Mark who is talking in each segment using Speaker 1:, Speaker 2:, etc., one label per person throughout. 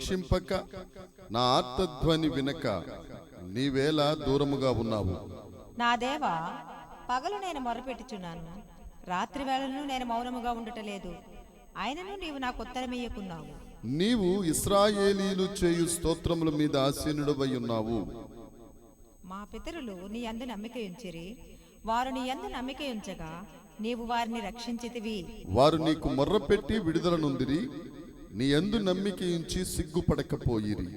Speaker 1: రక్షింపక నా ఆర్తధ్వని వినక నీవేలా దూరముగా ఉన్నావు.
Speaker 2: నా దేవా పగలు నేను మొరపెట్టుచున్నాను. రాత్రి వేళను నేను మౌనముగా ఉండటలేదు. ఆయనను నీవు నాకు ఉత్తరమీయకున్నావు.
Speaker 1: నీవు ఇస్రాయేలీలు చేయు స్తోత్రముల మీద ఆసీనుడవై ఉన్నావు.
Speaker 2: మా పితరులు నీ అందు నమ్మిక ఉంచిరి. వారు నీ అందు నమ్మిక ఉంచగా నీవు వారిని రక్షించితివి.
Speaker 1: వారు నీకు మొర్రపెట్టి విడుదల నొందిరి. నీ ఎందు నమ్మిక ఉంచి సిగ్గుపడకపోయిరి.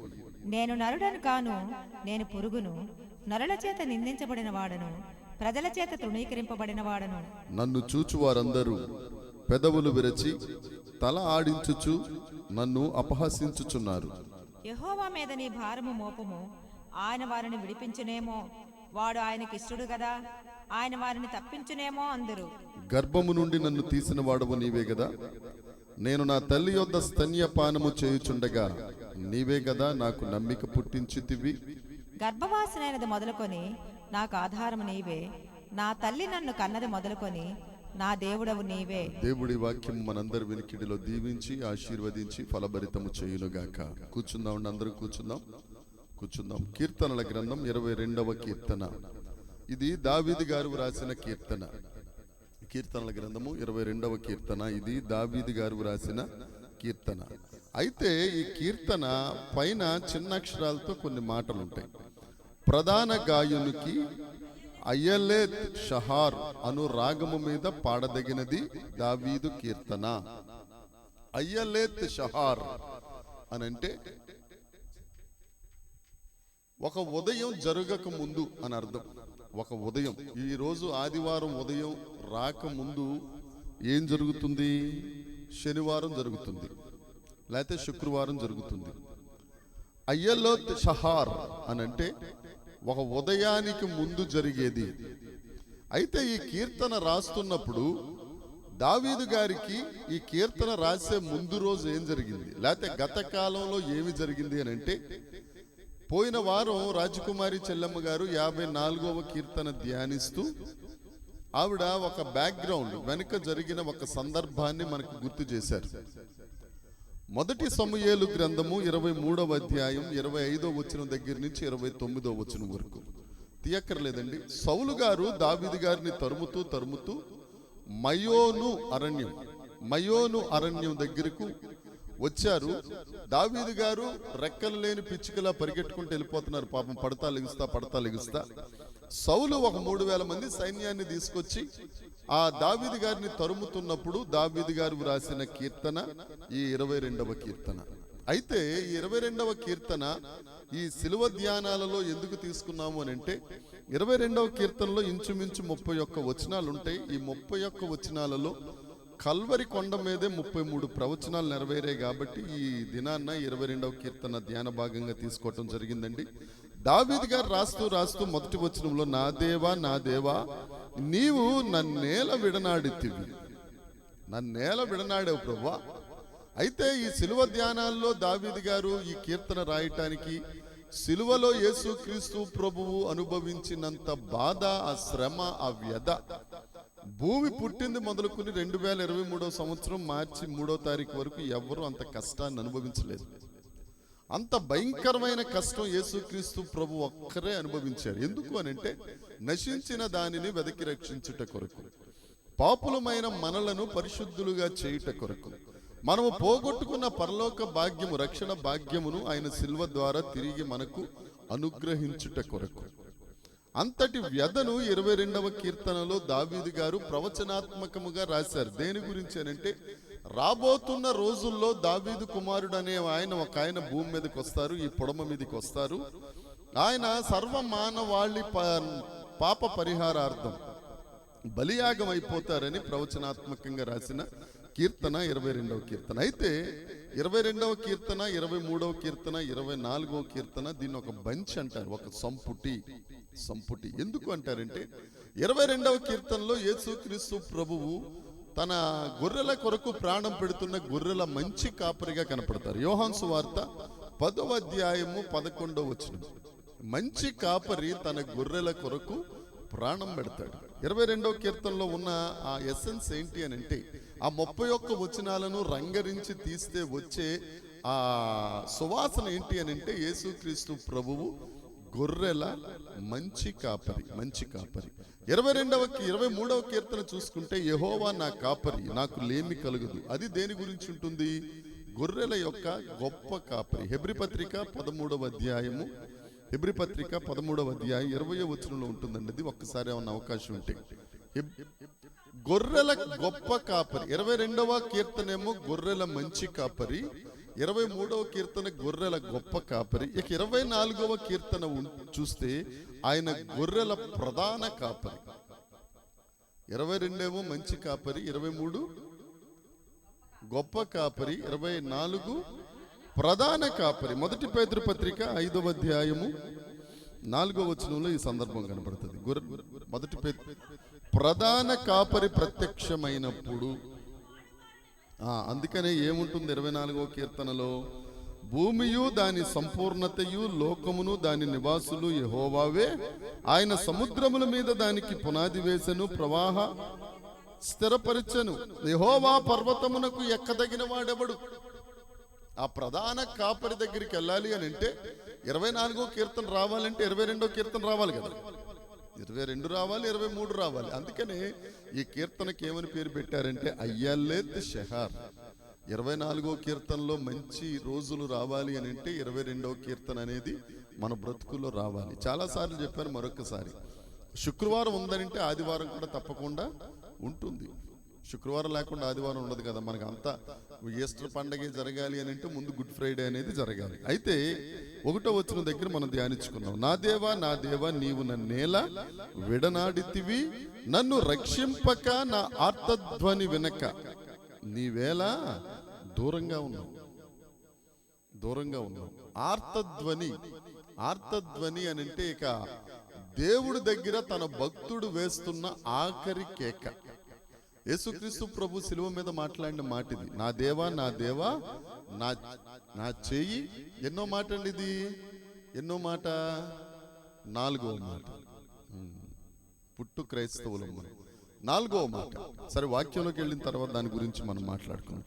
Speaker 2: నేను నరుడను కాను నేను పురుగును. నరుల చేత నిందించబడిన వాడను ప్రజల చేత తృణీకరింపబడిన వాడను
Speaker 1: నన్ను చూచు వారందరూ పెదవులు విరచి తల ఆడించుచు నన్ను అపహసించుచున్నారు.
Speaker 2: యెహోవా మీద నీ భారము మోపము. ఆయన వారిని విడిపించునేమో. వాడు ఆయనకి ఇష్టడు కదా ఆయన వారిని తప్పించునేమో అందరు.
Speaker 1: గర్భము నుండి నన్ను తీసిన వాడవు నీవే గదా. నేను నా తల్లి యొద్ద స్తన్యపానము చేయుచుండగా నీవే గదా నాకు నమ్మిక పుట్టించితివి.
Speaker 2: గర్భవాసనైనది మొదలుకొని నాకు ఆధారము నీవే. నా తల్లి నన్ను కన్నది మొదలుకొని నా దేవుడవు నీవే.
Speaker 1: దేవుడి వాక్యం మనందరి వెనికిడిలో దీవించి ఆశీర్వదించి ఫలభరితము చేయునుగాక. కూర్చుందాం అందరూ కూర్చుందాం. కూర్చుందాం. కీర్తనల గ్రంథం ఇరవై రెండవ కీర్తన. ఇది దావీది గారు వ్రాసిన కీర్తన. కీర్తనల గ్రంథము ఇరవై రెండవ కీర్తన. ఇది దావీది గారు రాసిన కీర్తన. అయితే ఈ కీర్తన పైన చిన్న అక్షరాలతో కొన్ని మాటలు ఉంటాయి ప్రధాన గాయునికి అయ్యలే షహార్ అను రాగము మీద పాడదగినది దావీదు కీర్తన. అయ్యలేత్ షహార్ అని అంటే ఒక ఉదయం జరగక ముందు అని అర్థం. ఒక ఉదయం. ఈరోజు ఆదివారం ఉదయం రాకముందు ఏం జరుగుతుంది? శనివారం జరుగుతుంది. లేకపోతే శుక్రవారం జరుగుతుంది. అయ్యలోత్ షహార్ అని అంటే ఒక ఉదయానికి ముందు జరిగేది. అయితే ఈ కీర్తన రాస్తున్నప్పుడు దావీదు గారికి ఈ కీర్తన రాసే ముందు రోజు ఏం జరిగింది? లేకపోతే గత కాలంలో ఏమి జరిగింది అని అంటే పోయిన వారం రాజకుమారి చెల్లమ్మ గారు యాభై నాలుగవ కీర్తన ధ్యానిస్తూ ఆవిడ ఒక బ్యాక్గ్రౌండ్ వెనుక జరిగిన ఒక సందర్భాన్ని మనకు గుర్తు చేశారు. మొదటి సమయేలు గ్రంథము ఇరవై మూడవ అధ్యాయం ఇరవై ఐదో వచనం దగ్గర నుంచి ఇరవై తొమ్మిదో వచనం వరకు. తీయక్కర్లేదండి. సౌలు గారు దావిది గారిని తరుముతూ తరుముతూ మయోను అరణ్యం మయోను అరణ్యం దగ్గరకు వచ్చారు. దావీదు గారు రెక్కలు లేని పిచ్చుకలా పరిగెట్టుకుంటూ వెళ్ళిపోతున్నారు. పాపం పడతా లెగుస్తా పడతా లెగుస్తా. సౌలు ఒక మూడు వేల మంది సైన్యాన్ని తీసుకొచ్చి ఆ దావీదు గారిని తరుముతున్నప్పుడు దావీదు గారు వ్రాసిన కీర్తన ఈ ఇరవై రెండవ కీర్తన. అయితే ఈ ఇరవై రెండవ కీర్తన ఈ శిలువ ధ్యానాలలో ఎందుకు తీసుకున్నాము అని అంటే ఇరవై రెండవ కీర్తనలో ఇంచుమించు ముప్పై ఒక్క వచనాలు ఉంటాయి ఈ ముప్పై ఒక్క వచనాలలో కల్వరి కొండ మీదే ముప్పై మూడు ప్రవచనాలు నెరవేరాయి కాబట్టి ఈ దినాన్న ఇరవై రెండవ కీర్తన ధ్యాన భాగంగా తీసుకోవటం జరిగిందండి. దావీద్ గారు రాస్తూ రాస్తూ మొదటి వచనంలో నా దేవా నా దేవా నీవు నన్నేల విడనాడితివి. నన్నేల విడనాడేవు ప్రభా అయితే ఈ సిలువ ధ్యానాల్లో దావీద్ గారు ఈ కీర్తన రాయటానికి సిలువలో యేసుక్రీస్తు ప్రభువు అనుభవించినంత బాధ ఆ శ్రమ ఆ వ్యధ భూమి పుట్టింది మొదలుకుని రెండు వేల ఇరవై మూడో సంవత్సరం మార్చి మూడో తారీఖు వరకు ఎవరు అంత కష్టాన్ని అనుభవించలేదు. అంత భయంకరమైన కష్టం యేసుక్రీస్తు ప్రభు ఒక్కరే అనుభవించారు. ఎందుకు అని అంటే నశించిన దానిని వెదకి రక్షించుట కొరకు పాపులమైన మనలను పరిశుద్ధులుగా చేయుట కొరకు మనము పోగొట్టుకున్న పరలోక భాగ్యము రక్షణ భాగ్యమును ఆయన శిల్వ ద్వారా తిరిగి మనకు అనుగ్రహించుట కొరకు. అంతటి వ్యధను ఇరవై రెండవ కీర్తనలో దావీది గారు ప్రవచనాత్మకముగా రాశారు. దేని గురించి అనంటే రాబోతున్న రోజుల్లో దావీదు కుమారుడు అనే ఆయన ఒక ఆయన భూమి మీదకి వస్తారు ఈ పొడమ మీదకి వస్తారు. ఆయన సర్వ మానవాళి ప- పాప పరిహారార్థం బలియాగం అయిపోతారని ప్రవచనాత్మకంగా రాసిన కీర్తన ఇరవై రెండవ కీర్తన. అయితే ఇరవై రెండవ కీర్తన ఇరవై మూడవ కీర్తన ఇరవై నాలుగవ కీర్తన దీన్ని ఒక బంచ్ అంటారు ఒక సంపుటి సంపుటి. ఎందుకు అంటారంటే ఇరవై రెండవ కీర్తనలో యేసుక్రీస్తు ప్రభువు తన గొర్రెల కొరకు ప్రాణం పెడుతున్న గొర్రెల మంచి కాపరిగా కనపడతారు. యోహాన్సు వార్త పదవ అధ్యాయము పదకొండవ వచ్చిన మంచి కాపరి తన గొర్రెల కొరకు ప్రాణం పెడతాడు. ఇరవై రెండవ కీర్తనలో ఉన్న ఆ ఎసెన్స్ ఏంటి అని అంటే ఆ ముప్పై ఒక్క వచనాలను రంగరించి తీస్తే వచ్చే ఆ సువాసన ఏంటి అని అంటే యేసుక్రీస్తు ప్రభువు గొర్రెల మంచి కాపరి మంచి కాపరి. ఇరవై రెండవ ఇరవై మూడవ కీర్తన చూసుకుంటే యహోవా నా కాపరి నాకు లేమి కలుగదు. అది దేని గురించి ఉంటుంది? గొర్రెల యొక్క గొప్ప కాపరి. హెబ్రి పత్రిక పదమూడవ అధ్యాయము హెబ్రి పత్రిక పదమూడవ అధ్యాయం ఇరవయో వచనంలో ఉంటుందండి అది ఒక్కసారి ఏమన్నా అవకాశం ఉంటే. గొర్రెల గొప్ప కాపరి. ఇరవై రెండవ కీర్తనేమో గొర్రెల మంచి కాపరి. ఇరవై మూడవ కీర్తన గొర్రెల గొప్ప కాపరి. ఇక ఇరవై నాలుగవ కీర్తన ఉం- చూస్తే ఆయన గొర్రెల ప్రధాన కాపరి. ఇరవై రెండేమో మంచి కాపరి. ఇరవై మూడు గొప్ప కాపరి. ఇరవై నాలుగు ప్రధాన కాపరి. మొదటి పేదృపత్రిక ఐదవ అధ్యాయము నాలుగో వచనంలో ఈ సందర్భం కనబడుతుంది. గుర మొదటి ప్రధాన కాపరి ప్రత్యక్షమైనప్పుడు ఆ, అందుకనే ఏముంటుంది ఇరవై నాలుగో కీర్తనలో? భూమియు దాని సంపూర్ణతయు లోకమును దాని నివాసులు యహోవావే. ఆయన సముద్రముల మీద దానికి పునాది వేసెను ప్రవాహ స్థిరపరిచెను. యహోవా పర్వతమునకు ఎక్కదగిన వాడెవడు? ఆ ప్రధాన కాపరి దగ్గరికి వెళ్ళాలి అని అంటే ఇరవై నాలుగో కీర్తన రావాలంటే ఇరవై రెండో కీర్తన రావాలి కదా. ఇరవై రెండు రావాలి ఇరవై మూడు రావాలి. అందుకనే ఈ కీర్తనకి ఏమని పేరు పెట్టారంటే అయ్యల్లేత్ షెహార్. ఇరవై నాలుగో కీర్తనలో మంచి రోజులు రావాలి అని అంటే ఇరవై రెండవ కీర్తన అనేది మన బ్రతుకుల్లో రావాలి. చాలాసార్లు చెప్పాను మరొకసారి శుక్రవారం ఉందనంటే ఆదివారం కూడా తప్పకుండా ఉంటుంది. శుక్రవారం లేకుండా ఆదివారం ఉండదు కదా. మనకు అంతా ఈస్టర్ పండగే జరగాలి అని అంటే ముందు గుడ్ ఫ్రైడే అనేది జరగాలి. అయితే ఒకటో వచ్చిన దగ్గర మనం ధ్యానించుకున్నాం. నా దేవా నా దేవా నీవు నన్నేల విడనాడితివి నన్ను రక్షింపక నా ఆర్తధ్వని వినక. నీవేళ దూరంగా ఉన్నావు. దూరంగా ఉన్నావు. ఆర్తధ్వని ఆర్తధ్వని అని అంటే ఇక దేవుడి దగ్గర తన భక్తుడు వేస్తున్న ఆఖరి కేక. యేసుక్రీస్తు ప్రభు శిలువ మీద మాట్లాడిన మాట ఇది నా దేవా నా దేవా నా నా చెయ్యి ఎన్నో మాట అండి ఇది? ఎన్నో మాట? నాలుగో మాట. పుట్టు క్రైస్తవులం మనం నాలుగవ మాట. సరే వాక్యంలోకి వెళ్ళిన తర్వాత దాని గురించి మనం మాట్లాడుకున్నాం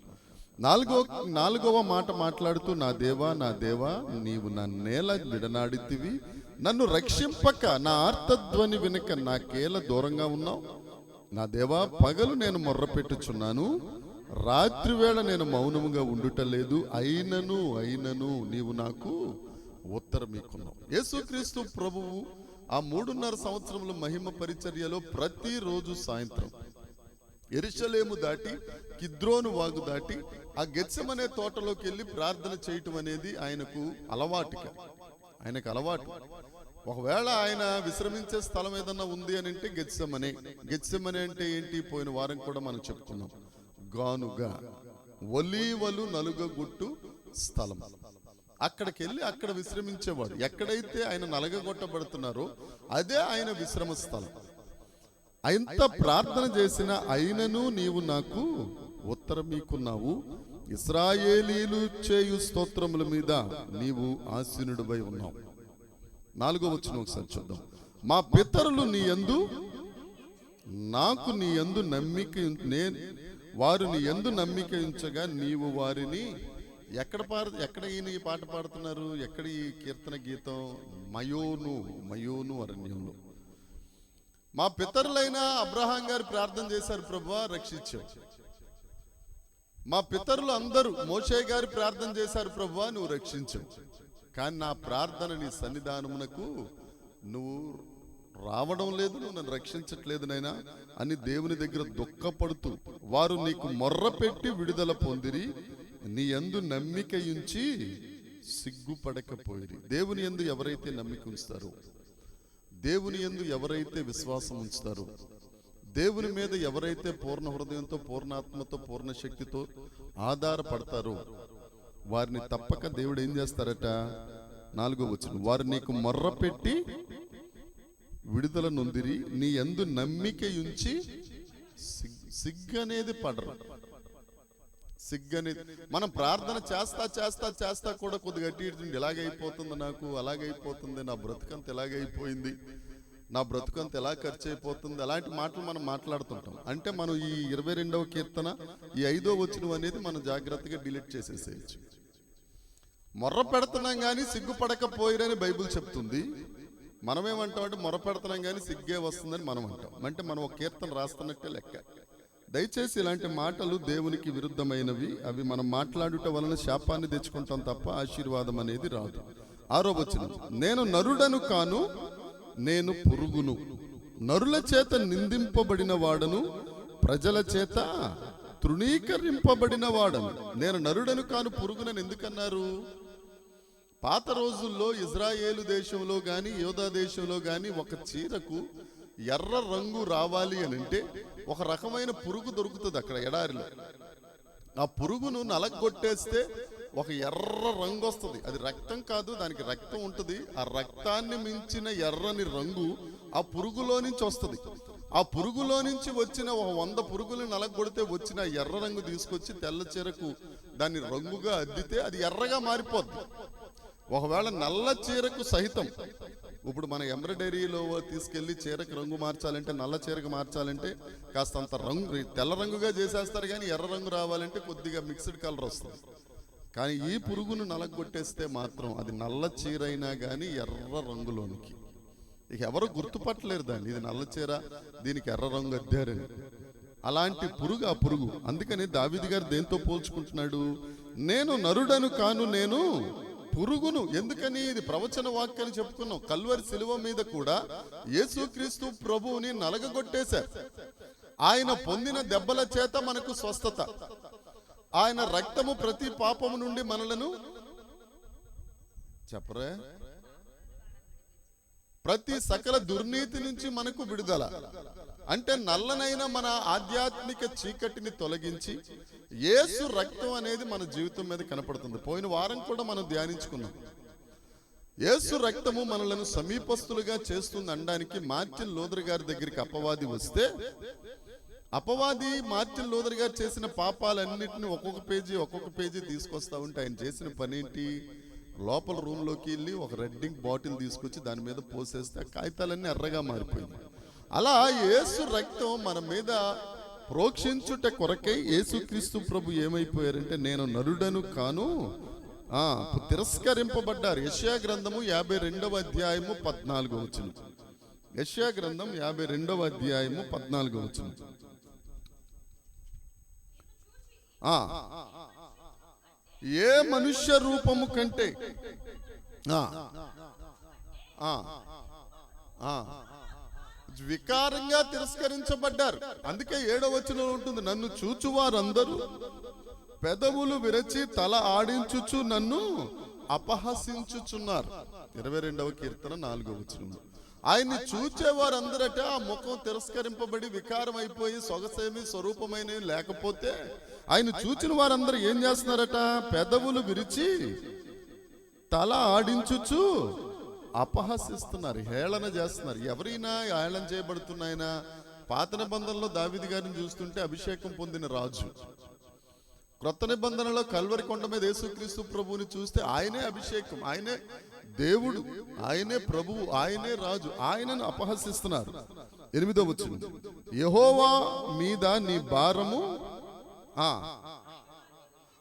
Speaker 1: నాలుగో నాలుగవ మాట మాట్లాడుతూ నా దేవా నా దేవా నీవు నా నేల విడనాడితివి. నన్ను రక్షింపక నా ఆర్తధ్వని వినక నాకేల దూరంగా ఉన్నావు? నా దేవా పగలు నేను మొర్రపెట్టుచున్నాను రాత్రివేళ రాత్రి వేళ నేను మౌనముగా ఉండుటలేదు. అయినను అయినను నీవు నాకు ఉత్తరం ఇక్కున్నావు యేసుక్రీస్తు ప్రభువు ఆ మూడున్నర సంవత్సరముల మహిమ పరిచర్యలో ప్రతిరోజు సాయంత్రం ఎరుషలేము దాటి కిద్రోను వాగు దాటి ఆ గెచ్చమనే తోటలోకి వెళ్ళి ప్రార్థన చేయటం అనేది ఆయనకు అలవాటుగా ఆయనకు అలవాటు. ఒకవేళ ఆయన విశ్రమించే స్థలం ఏదన్నా ఉంది అని అంటే గెత్సమనే. గెత్సమనే అంటే ఏంటి? పోయిన వారం కూడా మనం చెప్పుకున్నాం. గానుగా ఒలీవలు నలుగగొట్టు స్థలం. అక్కడికి వెళ్ళి అక్కడ విశ్రమించేవాడు. ఎక్కడైతే ఆయన నలగగొట్టబడుతున్నారో అదే ఆయన విశ్రమ స్థలం. ఎంత ప్రార్థన చేసిన అయినను నీవు నాకు ఉత్తరం మీకున్నావు ఇస్రాయేలీలు చేయు స్తోత్రముల మీద నీవు ఆసీనుడిపై ఉన్నావు. నాలుగో వచ్చిన ఒకసారి చూద్దాం. మా పితరులు నీ యందు నాకు నీ యందు నమ్మిక నేను వారు నీ ఎందు నమ్మిక ఉంచగా నీవు వారిని ఎక్కడ పాడు ఎక్కడ ఈయన ఈ పాట పాడుతున్నారు? ఎక్కడ ఈ కీర్తన గీతం? మయోను మయోను అరణ్యంలో. మా పితరులైన అబ్రహాం గారు ప్రార్థన చేశారు ప్రభు రక్షించావు మా పితరులు అందరూ మోషే గారు ప్రార్థన చేశారు ప్రభు నువ్వు రక్షించావు కానీ నా ప్రార్థన నీ సన్నిధానమునకు నువ్వు రావడం లేదు నువ్వు నన్ను రక్షించట్లేదు నైనా అని దేవుని దగ్గర దుఃఖపడుతూ వారు నీకు మొర్ర పెట్టి విడుదల పొందిరి నీ యందు నమ్మిక ఉంచి సిగ్గుపడకపోయిరి. దేవుని యందు ఎవరైతే నమ్మిక ఉంచుతారో దేవుని యందు ఎవరైతే విశ్వాసం ఉంచుతారో దేవుని మీద ఎవరైతే పూర్ణ హృదయంతో పూర్ణాత్మతో పూర్ణ శక్తితో ఆధారపడతారో వారిని తప్పక దేవుడు ఏం చేస్తారట? నాలుగో వచ్చిన వారు నీకు మొర్ర పెట్టి విడుదల నొందిరి నీ ఎందు నమ్మిక ఉంచి సిగ్గనేది పడరు. సిగ్గనేది. మనం ప్రార్థన చేస్తా చేస్తా చేస్తా కూడా కొద్దిగా అట్టి ఇటు ఇలాగైపోతుంది నాకు? అలాగైపోతుంది. నా బ్రతుకంత ఎలాగైపోయింది? నా బ్రతుకంత ఎలా ఖర్చు అయిపోతుంది అలాంటి మాటలు మనం మాట్లాడుతుంటాం. అంటే మనం ఈ ఇరవై రెండవ కీర్తన ఈ ఐదో వచ్చినవి అనేది మనం జాగ్రత్తగా డిలీట్ చేసేసేయచ్చు. మొర్ర పెడుతున్నాం కానీ సిగ్గుపడకపోయిరని బైబిల్ చెప్తుంది. మనమేమంటామంటే మొర పెడుతున్నాం కానీ సిగ్గే వస్తుందని మనం అంటాం అంటే మనం ఒక కీర్తన రాస్తున్నట్టే లెక్క. దయచేసి ఇలాంటి మాటలు దేవునికి విరుద్ధమైనవి. అవి మనం మాట్లాడుట వలన శాపాన్ని తెచ్చుకుంటాం తప్ప ఆశీర్వాదం అనేది రాదు. ఆరో నేను నరుడను కాను నేను పురుగును. నరుల చేత నిందింపబడిన వాడను ప్రజల చేత తృణీకరింపబడిన వాడను. నేను నరుడను కాను పురుగునని ఎందుకన్నారు? పాత రోజుల్లో ఇజ్రాయేలు దేశంలో గాని యోధా దేశంలో గాని ఒక చీరకు ఎర్ర రంగు రావాలి అని అంటే ఒక రకమైన పురుగు దొరుకుతుంది అక్కడ ఎడారిలో. ఆ పురుగును నలగొట్టేస్తే ఒక ఎర్ర రంగు వస్తుంది. అది రక్తం కాదు దానికి రక్తం ఉంటుంది. ఆ రక్తాన్ని మించిన ఎర్రని రంగు ఆ పురుగులో నుంచి వస్తుంది. ఆ పురుగులో నుంచి వచ్చిన ఒక వంద పురుగులు నలగొడితే వచ్చిన ఎర్ర రంగు తీసుకొచ్చి తెల్ల చీరకు దాన్ని రంగుగా అద్దితే అది ఎర్రగా మారిపోద్ది. ఒకవేళ నల్ల చీరకు సహితం ఇప్పుడు మన ఎంబ్రాయిడరీలో తీసుకెళ్ళి చీరకు రంగు మార్చాలంటే నల్ల చీరకు మార్చాలంటే కాస్త అంత రంగు తెల్ల రంగుగా చేసేస్తారు కానీ ఎర్ర రంగు రావాలంటే కొద్దిగా మిక్స్డ్ కలర్ వస్తుంది. కానీ ఈ పురుగును నలగొట్టేస్తే మాత్రం అది నల్ల చీర అయినా కానీ ఎర్ర రంగులోనికి. ఇక ఎవరు గుర్తుపట్టలేరు దాన్ని ఇది నల్ల చీర దీనికి ఎర్ర రంగు అద్దారని అలాంటి పురుగు ఆ పురుగు. అందుకని దావిది గారు దేంతో పోల్చుకుంటున్నాడు? నేను నరుడను కాను నేను పురుగును ఎందుకని ఇది ప్రవచన వాక్యాన్ని చెప్పుకున్నాం. కల్వరి శిలువ మీద కూడా యేసుక్రీస్తు ప్రభువుని నలగగొట్టేశారు. ఆయన పొందిన దెబ్బల చేత మనకు స్వస్థత. ఆయన రక్తము ప్రతి పాపము నుండి మనలను చెప్పరే? ప్రతి సకల దుర్నీతి నుంచి మనకు విడుదల. అంటే నల్లనైన మన ఆధ్యాత్మిక చీకటిని తొలగించి ఏసు రక్తం అనేది మన జీవితం మీద కనపడుతుంది. పోయిన వారం కూడా మనం ధ్యానించుకున్నాం. ఏసు రక్తము మనలను సమీపస్తులుగా చేస్తుంది అనడానికి మార్టిన్ లోదర్ గారి దగ్గరికి అపవాది వస్తే అపవాది మార్టిన్ లోదర్ గారు చేసిన పాపాలన్నింటినీ ఒక్కొక్క పేజీ ఒక్కొక్క పేజీ తీసుకొస్తా ఉంటే ఆయన చేసిన పనేంటి? లోపల రూమ్లోకి వెళ్ళి ఒక రెడ్డింగ్ బాటిల్ తీసుకొచ్చి దాని మీద పోసేస్తే కాగితాలన్నీ ఎర్రగా మారిపోయింది అలా యేసు రక్తం మన మీద ప్రోక్షించుట కొరకై యేసుక్రీస్తు ప్రభు ఏమైపోయారంటే నేను నరుడను కాను. తిరస్కరింపబడ్డారు. యశ్యా గ్రంథము యాభై రెండవ అధ్యాయము పద్నాలుగో వచ్చిన యశ్యా గ్రంథం యాభై రెండవ అధ్యాయము పద్నాలుగో వచ్చిన ఏ మనుష్య రూపము కంటే వికారంగా తిరస్కరించబడ్డారు. అందుకే ఏడవ వచ్చిన ఉంటుంది నన్ను చూచువారందరూ పెదవులు విరచి తల ఆడించుచు నన్ను అపహసించుచున్నారు. ఇరవై రెండవ కీర్తన నాలుగవ వచనంలో ఆయన్ని చూచేవారందరట ఆ ముఖం తిరస్కరింపబడి వికారం అయిపోయి సొగసేమి స్వరూపమైనవి లేకపోతే ఆయన చూచిన వారందరూ ఏం చేస్తున్నారట? పెదవులు విరిచి తల ఆడించుచు అపహసిస్తున్నారు హేళన చేస్తున్నారు. ఎవరైనా హేళన చేయబడుతున్నాయినా పాత నిబంధనలో దావిది గారిని చూస్తుంటే అభిషేకం పొందిన రాజు. క్రొత్త నిబంధనలో కల్వరి కొండ మీద యేసుక్రీస్తు ప్రభువుని చూస్తే ఆయనే అభిషేకం ఆయనే దేవుడు ఆయనే ప్రభువు ఆయనే రాజు ఆయనను అపహసిస్తున్నారు. ఎనిమిదో వచ్చింది యహోవా మీద నీ భారము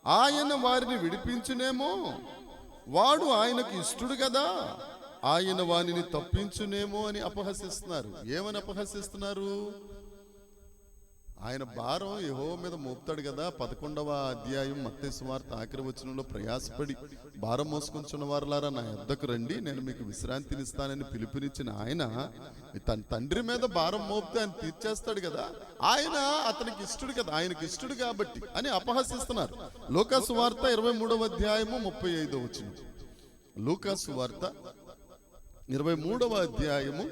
Speaker 1: ఆయన వారిని విడిపించునేమో వాడు ఆయనకు ఇష్టడు కదా ఆయన వానిని తప్పించునేమో అని అపహసిస్తున్నారు. ఏమని అపహసిస్తున్నారు? ఆయన భారం యహో మీద మోపుతాడు కదా. పదకొండవ అధ్యాయం మత్తే సువార్త ఆఖరి వచనంలో ప్రయాసపడి భారం మోసుకుంటున్న వారులారా నా ఎద్దకు రండి. నేను మీకు విశ్రాంతినిస్తానని పిలుపునిచ్చిన ఆయన తన తండ్రి మీద భారం మోపితే ఆయన తీర్చేస్తాడు కదా. ఆయన అతనికి ఇష్టడు కదా. ఆయనకి ఇష్టడు కాబట్టి అని అపహసిస్తున్నారు. లోకాసు వార్త ఇరవై మూడవ అధ్యాయము ముప్పై ఐదో వచ్చిన లూకాసు వార్త ఇరవై మూడవ అధ్యాయము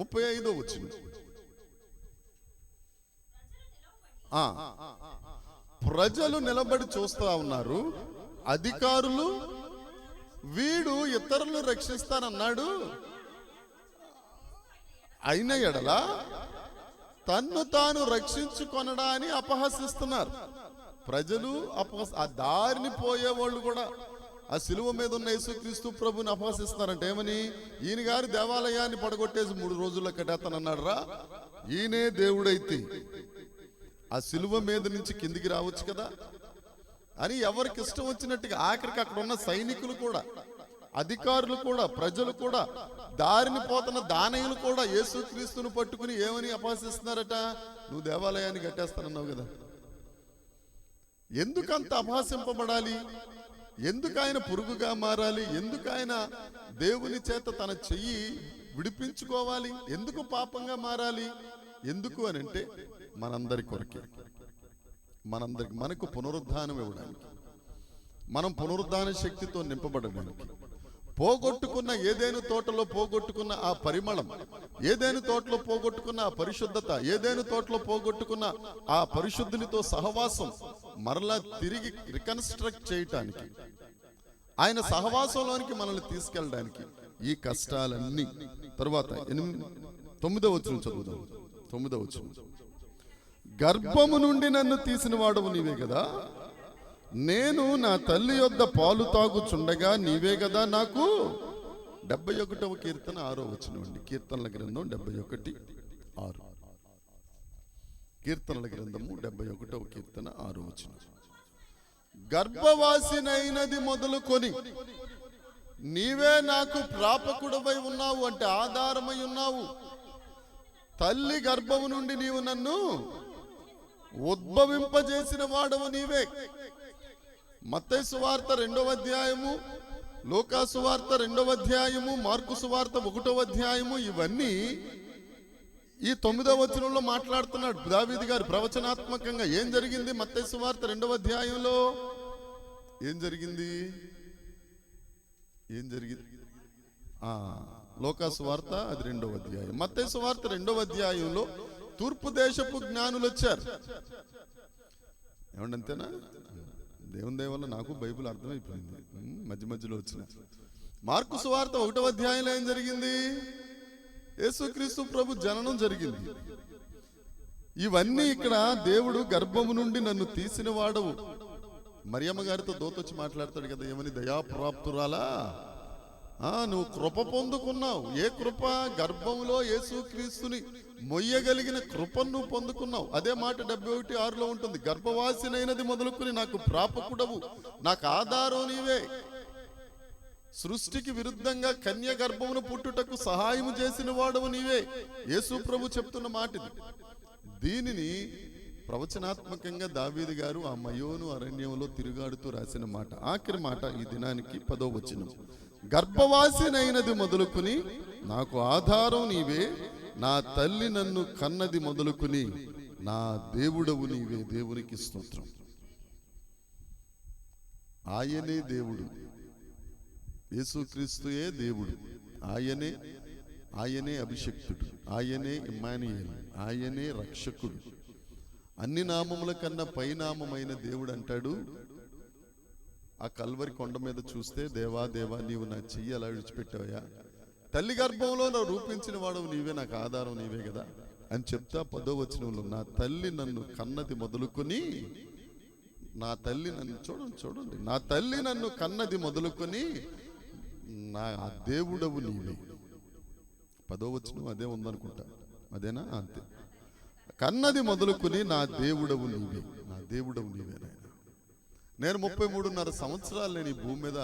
Speaker 1: ముప్పై ఐదో వచ్చింది ప్రజలు నిలబడి చూస్తా ఉన్నారు. అధికారులు వీడు ఇతరులు రక్షిస్తానన్నాడు. అయిన ఎడల తన్ను తాను రక్షించుకొనడాన్ని అపహసిస్తున్నారు. ప్రజలు అపహ ఆ దారిని పోయే వాళ్ళు కూడా. ఆ సిలువ మీద ఉన్న యేసుక్రీస్తు ప్రభుని అపహసిస్తున్నారంటే ఏమని? ఈయన గారి దేవాలయాన్ని పడగొట్టేసి మూడు రోజుల్లో కట్టేస్తానన్నాడు రా ఈయనే దేవుడైతే. ఆ సిలువ మీద నుంచి కిందికి రావచ్చు కదా? అని ఎవరికి ఇష్టం వచ్చినట్టుగా ఆఖరికి అక్కడ ఉన్న సైనికులు కూడా అధికారులు కూడా ప్రజలు కూడా దారిని పోతున్న దానయులు కూడా యేసుక్రీస్తును పట్టుకుని ఏమని అపహసిస్తున్నారట? నువ్వు దేవాలయాన్ని కట్టేస్తానన్నావు కదా. ఎందుకంత అపహసింపబడాలి? ఎందుకు ఆయన పురుగుగా మారాలి? ఎందుకు ఆయన దేవుని చేత తన చెయ్యి విడిపించుకోవాలి? ఎందుకు పాపంగా మారాలి? ఎందుకు అని అంటే మనందరి కొరకే. మనందరికి మనకు పునరుద్ధానం ఇవ్వడానికి. మనం పునరుద్ధాన శక్తితో నింపబడడానికి. పోగొట్టుకున్న ఏదైనా తోటలో పోగొట్టుకున్న ఆ పరిమళం ఏదైనా తోటలో పోగొట్టుకున్న ఆ పరిశుద్ధత ఏదైనా తోటలో పోగొట్టుకున్న ఆ పరిశుద్ధునితో సహవాసం మరలా తిరిగి రికన్స్ట్రక్ట్ చేయటానికి ఆయన సహవాసంలోనికి మనల్ని తీసుకెళ్ళడానికి ఈ కష్టాలన్నీ. తర్వాత ఎనిమిది తొమ్మిదో వచ్చిన చదువుదాం. తొమ్మిదో వచ్చిన గర్భము నుండి నన్ను తీసిన వాడవు నీవే కదా? నేను నా తల్లి యొద్ద పాలు తాగుచుండగా నీవే కదా నాకు? డెబ్బై ఒకటవ కీర్తన ఆరో వచ్చిన కీర్తనల గ్రంథం డెబ్బై ఒకటి ఆరు. కీర్తనల గ్రంథము డెబ్బై ఒకటవ కీర్తన ఆరో వచ్చిన గర్భవాసినైనది మొదలుకొని నీవే నాకు ప్రాపకుడవై ఉన్నావు అంటే ఆధారమై ఉన్నావు. తల్లి గర్భము నుండి నీవు నన్ను ఉద్భవింపజేసిన వాడవు నీవే. మత్తయి సువార్త రెండవ అధ్యాయము లోకా సువార్త రెండవ అధ్యాయము మార్కు సువార్త ఒకటవ అధ్యాయము ఇవన్నీ ఈ తొమ్మిదవ వచనంలో మాట్లాడుతున్నాడు దావీది గారు. ప్రవచనాత్మకంగా ఏం జరిగింది మత్తయి సువార్త రెండవ అధ్యాయంలో? ఏం జరిగింది? ఏం జరిగింది? ఆ లోకా సువార్త అది రెండవ అధ్యాయం. మత్తయి సువార్త రెండవ అధ్యాయంలో తూర్పు దేశపు జ్ఞానులు వచ్చారు ఏమండి అంతేనా దేవుని దయ వల్ల నాకు బైబుల్ అర్థమైపోయింది. మధ్య మధ్యలో వచ్చిన. మార్కు సువార్త ఒకటో అధ్యాయంలో ఏం జరిగింది? యేసుక్రీస్తు ప్రభు జననం జరిగింది. ఇవన్నీ ఇక్కడ దేవుడు గర్భము నుండి నన్ను తీసిన వాడవు మరియమ్మ గారితో దోతొచ్చి మాట్లాడతాడు కదా ఏమని దయాప్రాప్తురాలా? నువ్వు కృప పొందుకున్నావు. ఏ కృప? గర్భంలో యేసుక్రీస్తుని మొయ్యగలిగిన కృపను నువ్వు పొందుకున్నావు. అదే మాట డెబ్బై ఒకటి ఆరులో ఉంటుంది. గర్భవాసినైనది మొదలుకుని నాకు ప్రాపకుడవు. నాకు ఆధారం నీవే సృష్టికి విరుద్ధంగా కన్య గర్భమును పుట్టుటకు సహాయము చేసిన వాడవు నీవే. యేసు ప్రభు చెప్తున్న మాటిది. దీనిని ప్రవచనాత్మకంగా దావీది గారు ఆ మయోను అరణ్యంలో తిరుగాడుతూ రాసిన మాట. ఆఖరి మాట ఈ దినానికి పదో వచనం. గర్భవాసినైనది మొదలుకుని నాకు ఆధారం నీవే నా తల్లి నన్ను కన్నది మొదలుకుని నా దేవుడవు నీవే దేవునికి స్తోత్రం. ఆయనే దేవుడు. యేసుక్రీస్తుయే దేవుడు. ఆయనే ఆయనే అభిషక్తుడు. ఆయనే ఇమ్మానియేల్. ఆయనే రక్షకుడు. అన్ని నామముల కన్నా పైనామమైన దేవుడు అంటాడు ఆ కల్వరి కొండ మీద చూస్తే దేవా దేవా నీవు నా చెయ్యి అలా విడిచిపెట్టావయ్యా? తల్లి గర్భంలో నా రూపించిన వాడు నీవే నాకు ఆధారం నీవే కదా? అని చెప్తా పదో వచనంలో నా తల్లి నన్ను కన్నది మొదలుకొని నా తల్లి నన్ను చూడండి చూడండి నా తల్లి నన్ను కన్నది మొదలుకొని నా దేవుడవు నీవే. పదో వచనం అదే ఉందనుకుంటా. అదేనా? అంతే. కన్నది మొదలుకొని నా దేవుడవు నీవే. నా దేవుడవు నీవేనా? నేను ముప్పై మూడున్నర సంవత్సరాలు నేను ఈ భూమి మీద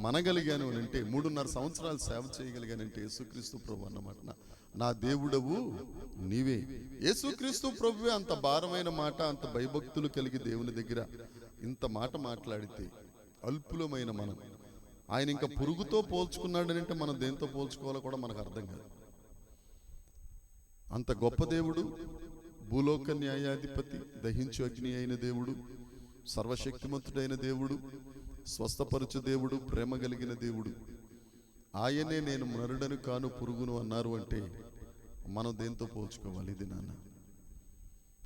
Speaker 1: మనగలిగాను అని అంటే మూడున్నర సంవత్సరాలు సేవ చేయగలిగానంటే యేసుక్రీస్తు ప్రభు అన్నమాట. నా- నా దేవుడవు నీవే. యేసుక్రీస్తు ప్రభువే అంత భారమైన మాట అంత భయభక్తులు కలిగి దేవుని దగ్గర ఇంత మాట మాట్లాడితే అల్పులమైన మనం. ఆయన ఇంకా పురుగుతో పోల్చుకున్నాడని అంటే మనం దేంతో పోల్చుకోవాలో కూడా మనకు అర్థం కాదు. అంత గొప్ప దేవుడు భూలోక న్యాయాధిపతి దహించు అగ్ని అయిన దేవుడు సర్వశక్తిమంతుడైన దేవుడు స్వస్థపరచు దేవుడు ప్రేమ కలిగిన దేవుడు. ఆయనే నేను మరుడను కాను పురుగును అన్నారు అంటే మనం దేంతో పోల్చుకోవాలి ఇది నాన్న?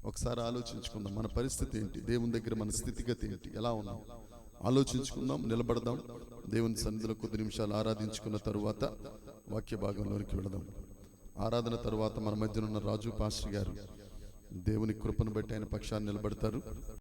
Speaker 1: ఒకసారి ఆలోచించుకుందాం. మన పరిస్థితి ఏంటి? దేవుని దగ్గర మన స్థితిగతి ఏంటి? ఎలా ఉన్నాం? ఆలోచించుకుందాం నిలబడదాం. దేవుని సన్నిధిలో కొద్ది నిమిషాలు ఆరాధించుకున్న తరువాత వాక్య భాగంలోనికి వెళదాం. ఆరాధన తరువాత మన మధ్యన ఉన్న రాజు పాస్టర్ గారు దేవుని కృపను బట్టి ఆయన పక్షాన్ని నిలబడతారు.